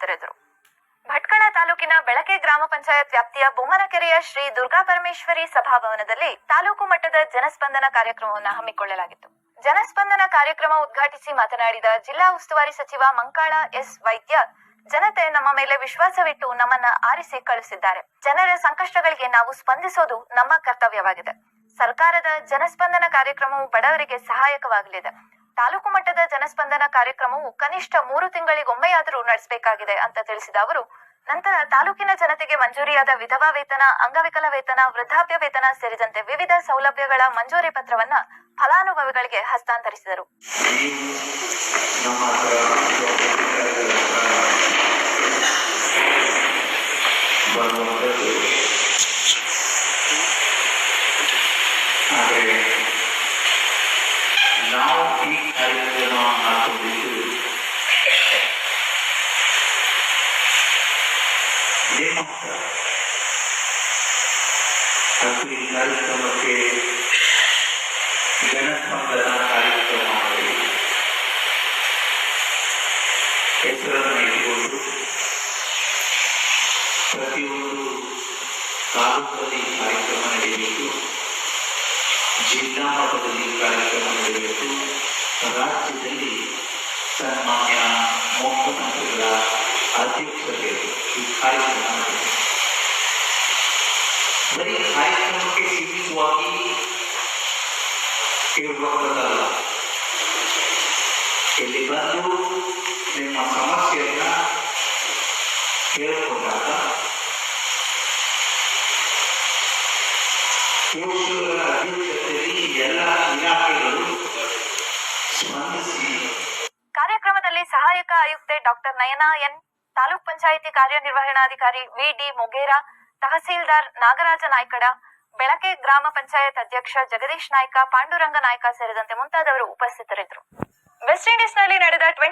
ಉಪಸ್ಥಿತರಿದ್ದರು ಭಟ್ಕಳ ತಾಲೂಕಿನ ಬೆಳಕೆ ಗ್ರಾಮ ಪಂಚಾಯತ್ ವ್ಯಾಪ್ತಿಯ ಬೊಮ್ಮನಕೆರೆಯ ಶ್ರೀ ದುರ್ಗಾ ಪರಮೇಶ್ವರಿ ಸಭಾಭವನದಲ್ಲಿ ತಾಲೂಕು ಮಟ್ಟದ ಜನಸ್ಪಂದನ ಕಾರ್ಯಕ್ರಮವನ್ನು ಹಮ್ಮಿಕೊಳ್ಳಲಾಗಿತ್ತು. ಜನಸ್ಪಂದನ ಕಾರ್ಯಕ್ರಮ ಉದ್ಘಾಟಿಸಿ ಮಾತನಾಡಿದ ಜಿಲ್ಲಾ ಉಸ್ತುವಾರಿ ಸಚಿವ ಮಂಕಾಳ ಎಸ್ ವೈದ್ಯ, ಜನತೆ ನಮ್ಮ ಮೇಲೆ ವಿಶ್ವಾಸವಿಟ್ಟು ನಮ್ಮನ್ನ ಆರಿಸಿ ಕಳಿಸಿದ್ದಾರೆ. ಜನರ ಸಂಕಷ್ಟಗಳಿಗೆ ನಾವು ಸ್ಪಂದಿಸೋದು ನಮ್ಮ ಕರ್ತವ್ಯವಾಗಿದೆ. ಸರ್ಕಾರದ ಜನಸ್ಪಂದನ ಕಾರ್ಯಕ್ರಮವು ಬಡವರಿಗೆ ಸಹಾಯಕವಾಗಲಿದೆ. ತಾಲೂಕು ಮಟ್ಟದ ಜನಸ್ಪಂದನ ಕಾರ್ಯಕ್ರಮವು ಕನಿಷ್ಠ ಮೂರು ತಿಂಗಳಿಗೊಮ್ಮೆಯಾದರೂ ನಡೆಸಬೇಕಾಗಿದೆ ಅಂತ ತಿಳಿಸಿದ ಅವರು, ನಂತರ ತಾಲೂಕಿನ ಜನತೆಗೆ ಮಂಜೂರಿಯಾದ ವಿಧವಾ ವೇತನ, ಅಂಗವಿಕಲ ವೇತನ, ವೃದ್ಧಾಪ್ಯ ವೇತನ ಸೇರಿದಂತೆ ವಿವಿಧ ಸೌಲಭ್ಯಗಳ ಮಂಜೂರಿ ಪತ್ರವನ್ನ ಫಲಾನುಭವಿಗಳಿಗೆ ಹಸ್ತಾಂತರಿಸಿದರು. ನಾವು ಈ ಕಾರ್ಯಕ್ರಮ ಹಾಕೊಂಡಿದ್ದು ಏನಂತ ಅದು ಈ ಕಾರ್ಯಕ್ರಮಕ್ಕೆ ಜನಸ್ಪಂದನ ಕಾರ್ಯಕ್ರಮ ಮಾಡಿ ಹೆಸರನ್ನು ಇಟ್ಟುಕೊಂಡು ಪ್ರತಿಯೊಂದು ತಾಲೂಕಲ್ಲಿ ಕಾರ್ಯಕ್ರಮ ನಡೆಯಬೇಕು ಜಿಲ್ಲಾ ಮಟ್ಟದಲ್ಲಿ ಕಾರ್ಯಕ್ರಮ ನಡೆಯಬೇಕು ರಾಜ್ಯದಲ್ಲಿ ಸನ್ಮಾನ್ಯ ಮುಖ್ಯಮಂತ್ರಿಗಳ ಅಧ್ಯಕ್ಷತೆ ಈ ಕಾರ್ಯಕ್ರಮ ನಡೆಯಬೇಕು. ಬರೀ ಕಾರ್ಯಕ್ರಮಕ್ಕೆ ಸೀಮಿತವಾಗಿ ಕೇಳುವಂಥದ್ದಲ್ಲ ಇಲ್ಲಿ ಬಂದು ನಿಮ್ಮ ಸಮಸ್ಯೆಯನ್ನ ಹೇಳ್ಕೊಂಡಾಗ ಪೋಷಕರ ಅಧ್ಯಕ್ಷತೆಯಲ್ಲಿ ಕಾರ್ಯಕ್ರಮದಲ್ಲಿ ಸಹಾಯಕ ಆಯುಕ್ತೆ ಡಾಕ್ಟರ್ ನಯನ ಎನ್, ತಾಲೂಕ್ ಪಂಚಾಯಿತಿ ಕಾರ್ಯನಿರ್ವಹಣಾಧಿಕಾರಿ ವಿಡಿ ಮೊಗೇರಾ, ತಹಸೀಲ್ದಾರ್ ನಾಗರಾಜ ನಾಯ್ಕಡ, ಬೆಳಕೆ ಗ್ರಾಮ ಪಂಚಾಯತ್ ಅಧ್ಯಕ್ಷ ಜಗದೀಶ್ ನಾಯ್ಕ, ಪಾಂಡುರಂಗ ನಾಯ್ಕ ಸೇರಿದಂತೆ ಮುಂತಾದವರು ಉಪಸ್ಥಿತರಿದ್ದರು. ವೆಸ್ಟ್ ಇಂಡೀಸ್ನಲ್ಲಿ ನಡೆದ ಟ್ವೆಂಟಿ